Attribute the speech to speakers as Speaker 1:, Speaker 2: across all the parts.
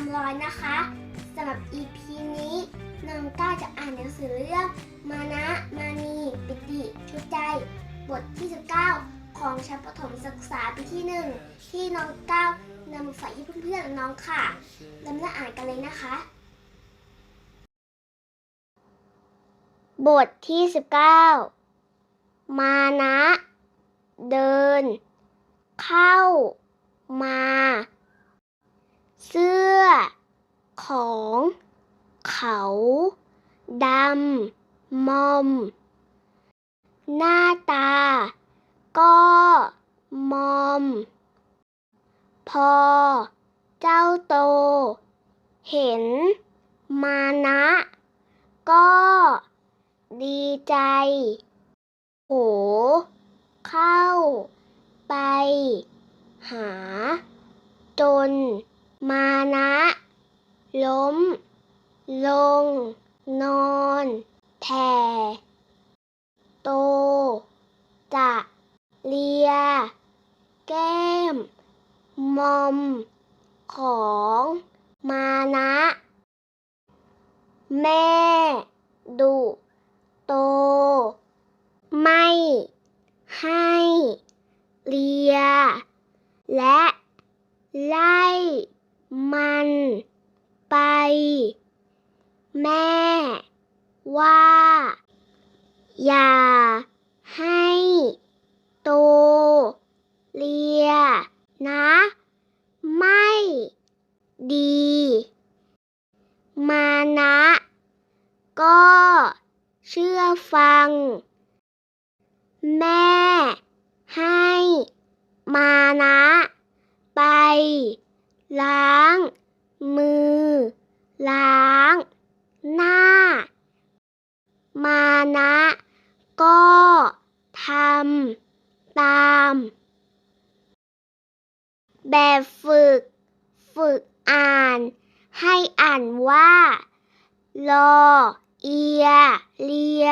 Speaker 1: ามร้อยนะคะสำหรับ EP นี้น้องก้าวจะอ่านหนังสือเรื่องมานะมานีปิติชุดใจ บทที่ 19 ของชั้นประถมศึกษาปีที่ 1 ที่น้องก้าวนำมาฝากให้เพื่อนๆน้องค่ะเริ่มเริ่มอ่านกันเลยนะคะ บทที่ 19 มานะ เดิน เข้ามา เสื้อ ของ เขา ดำ มอม หน้าตา ก็มอม พอ เจ้าโต เห็น มานะ ก็ ดีใจ โห เข้า ไป หา จน มานะ ล้ม ลง นอนแผ่โต จะเลีย แก้ม มอม ของ มานะ แม่ ดุ โต ไม่ ให้ เลีย และ ไล่ มันไป แม่ว่า อย่าให้โตเลียนะ ไม่ดี มานะ ก็เชื่อฟัง แม่ให้มานะ ไป ล้าง มือ ล้าง หน้า มานะ ก็ทำตาม แบบฝึก ฝึกอ่าน ให้อ่านว่ารอเอีย เลีย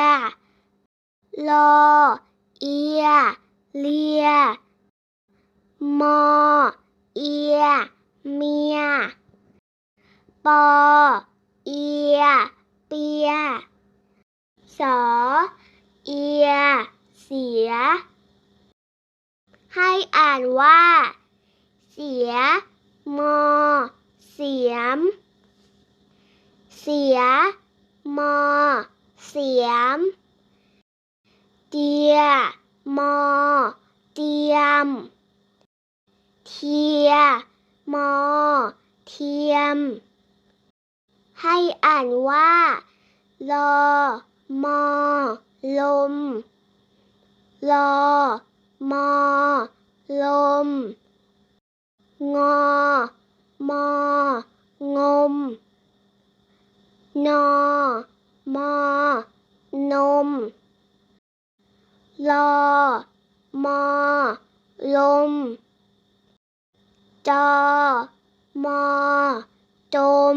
Speaker 1: รอเอีย เลีย มอ เอีย เมีย ปอ เอีย เปีย สอ เอีย เสีย ให้อ่านว่า เสีย มอ เสียม เสีย มอ เสียม เตีย มอ เตียม เทีย มอ เทียม ให้อ่านว่ารอมอ ลมรอมอ ลม งอ มอ งม นอ มอ นมรอมอ ลม จอมอจม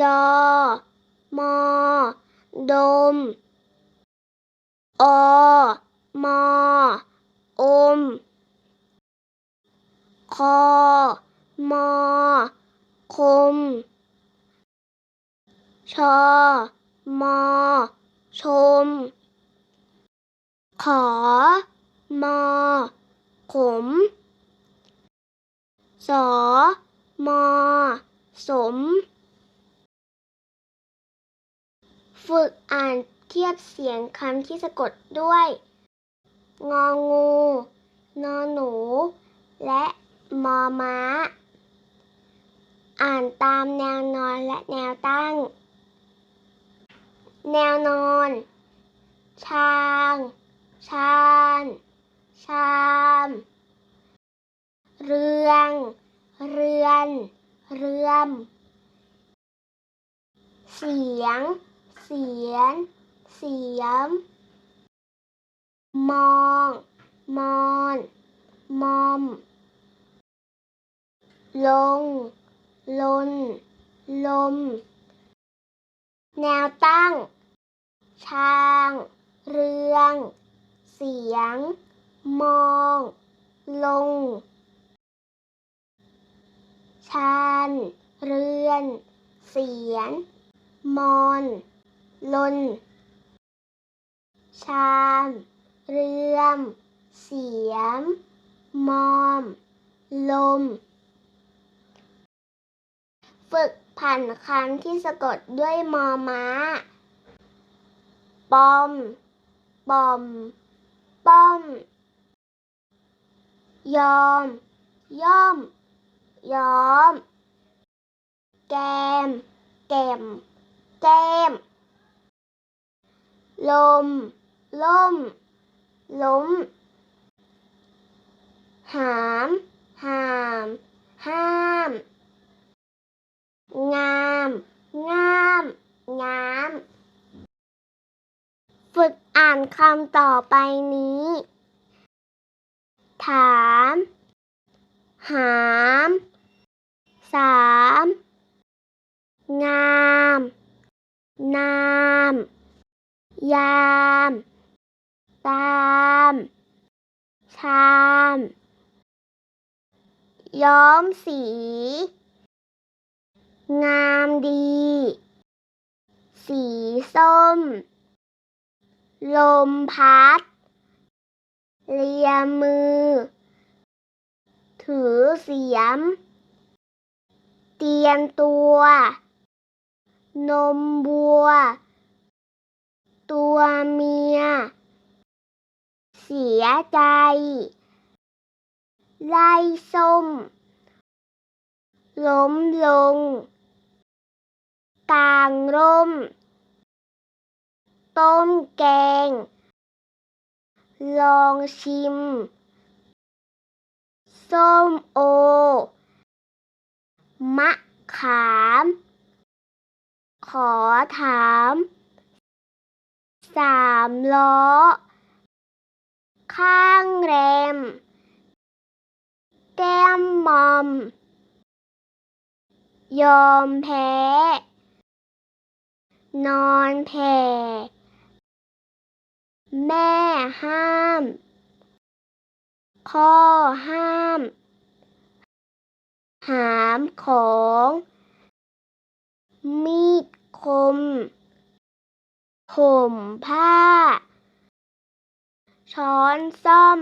Speaker 1: ดอมอดม อมออม คอมอคม ชอมอชม ขอมอขม สอมอสม ฝึกอ่านเทียบเสียงคำที่สะกดด้วย งองู นอหนู และมอม้า อ่านตามแนวนอนและแนวตั้ง แนวนอน ชาง ชาน ชามเรื อง เรือน เรือม เสียง เสียน เสียม มอง มอน มอม ลง ลน ลม แนวตั้งชาง เรือง เสียง มอง ลง ชานเรือน เสียน มอน ลน ชาม เรือม เสียม มอม ลม ฝึกผ่านคำที่สะกดด้วยมอม้า ปอม ปอม ป้อม ยอม ย่อม ย้อม แกม แก่มแก้ม ลม ล่ม ล้ม หาม หาม ห้าม งาม งาม งาม ฝึกอ่านคำต่อไปนี้ ถาม หาม สามงาม นาม ยาม ตาม ชาม ย้อมสี งามดี สีส้ม ลมพัด เลียมือ ถือเสียม เตรียมตัว นมบัว ตัวเมีย เสียใจ ไล่ส้ม ล้มลง กลางร่ม ต้มแกง ลองชิม ส้มโอ มะขาม ขอถาม สามล้อ ข้างแรม แก้มมอม ยอมแพ้ นอนแผ่ แม่ห้าม ข้อห้าม หา มของ มีดคมห่มผ้า ช้อนซ่อม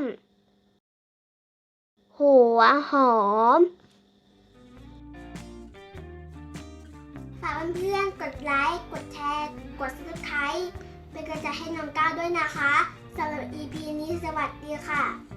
Speaker 1: หัวหอมฝากเพื่อนๆกดไลค์ กดแชร์ กด subscribe เป็นกำลังใจให้น้องก้าวด้วยนะคะสำหรับ EP นี้สวัสดีค่ะ